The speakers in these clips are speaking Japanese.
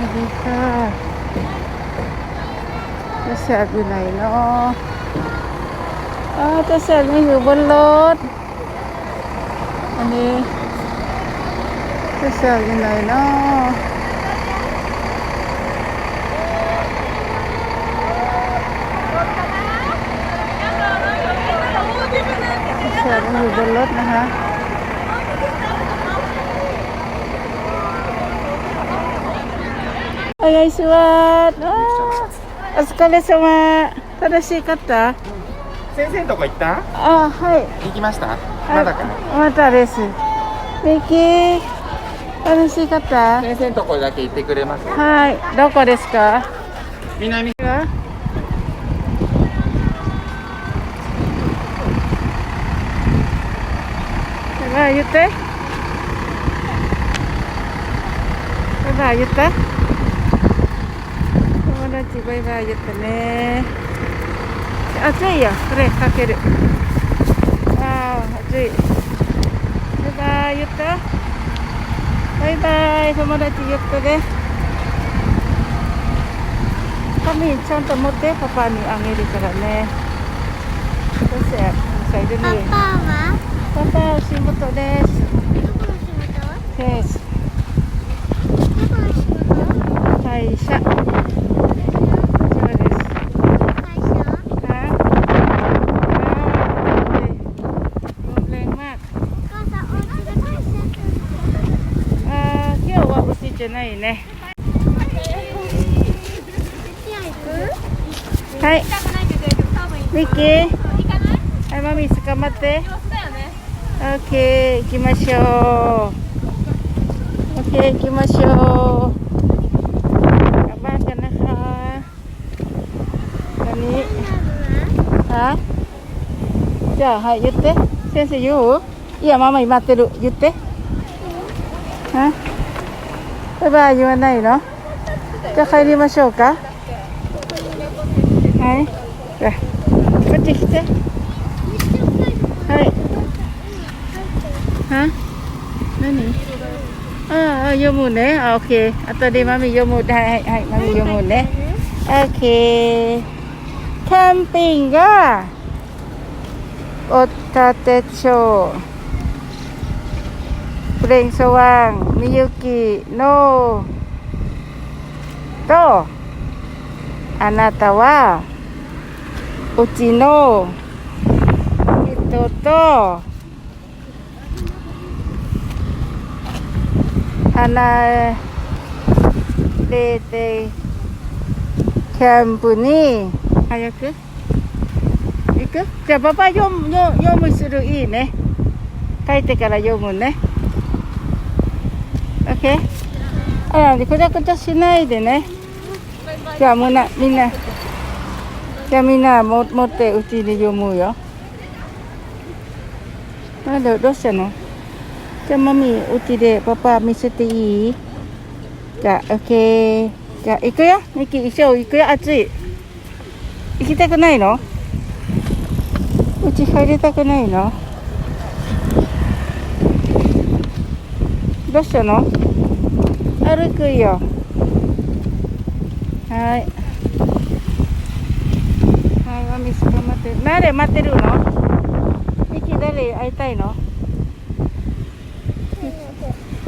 วัสดีค่ะจะแสบอยู่ไหนเนาะอ๋อจะแสบไมาอยู่บนรถ อันนี้จะแสบอยู่ไหนเนาะแสบมาอยู่บนรถนะคะ 願いします。お疲れ様。楽しかった先生のとこ行った？あ、はい。行きました？はいまだかな？またです。ミキ？楽しかった先生のとこだけ行ってくれます？はい。どこですか？南言って。言った友達バイバイ言ったね。暑いよ。これかける。ああ、暑い。バイバイ言った？バイバイ友達言ったね。紙ちゃんと持ってパパにあげるからね。どうせパね。パは？パパお仕事です。どこの仕事です。じゃないね。はい。ミッキー。はい、マミー捕まって。オッケー、行きましょう。オッケー、行きましょう。กลับบ้านกันนะคะตอนนี้ฮะじゃあ、はい、言って。先生言ういや、ママ今待ってる。言って。は バイバイ言わないのじゃあ帰りましょうか。はい。じゃあこっち来て。はい。は何ああ、読むね。あ、オッケー。後でマミ読む。はい、はい、はい、マミ読むね。オッケー。キャンピングが、おたて町。เพลงสว่างมิยุกิโนโตあなたはうちの人と離れてキャンプに早く行くじゃあパパ読む読読むするいいね書いてから読むね OK? あら、くちゃくちゃしないでね。じゃあみんな、みんな、じゃあみんなも持ってうちで読むよ。あどどうしたの？じゃあマミー、うちでパパ見せていい？じゃあ、OK。じゃあ行くよ？ミキ、一緒行くよ？暑い。行きたくないの？うち入りたくないの？どうしたの？歩くよ。はい。はい、マミスが待って。る。誰待ってるの？ミキ誰会いたいの？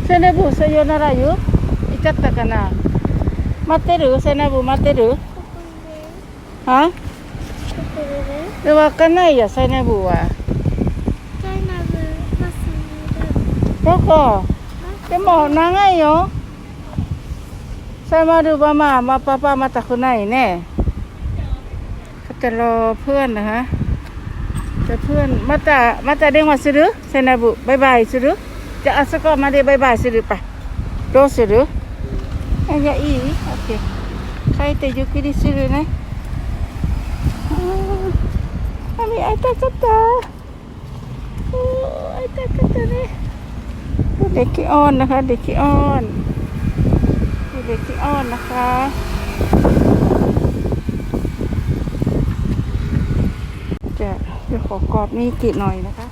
セナブさよならよ行っちゃったかな？待ってる？セナブ待ってる？はで。わかんないよ、セナブは。どこ？でも長いよ。 ซามาดูบามามาปาปามาตะคุณไหนแน่เขาจะรอเพื่อนนะฮะจะเพื่อนมาตามาตาเด้งว่าสิรึเซนาบุบายบายสิรึจะอาสก็มาเดบายบายสิรึปะโดสิรึอันยอีโอเคใครจะหยุคนี้สิรึนะอามีไอตาจับตาโอ้ไอตาจับตาเนี่ยเด็กขี้อ้อนนะคะ เด็กขี้อ้อน เด็กขี้อ้อนนะคะจะจะขอกรอบนี่กิหน่อยนะคะ